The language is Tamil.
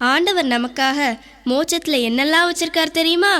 ஆண்டவர் நமக்காக மோச்சத்தில் என்னெல்லாம் வச்சிருக்கார் தெரியுமா?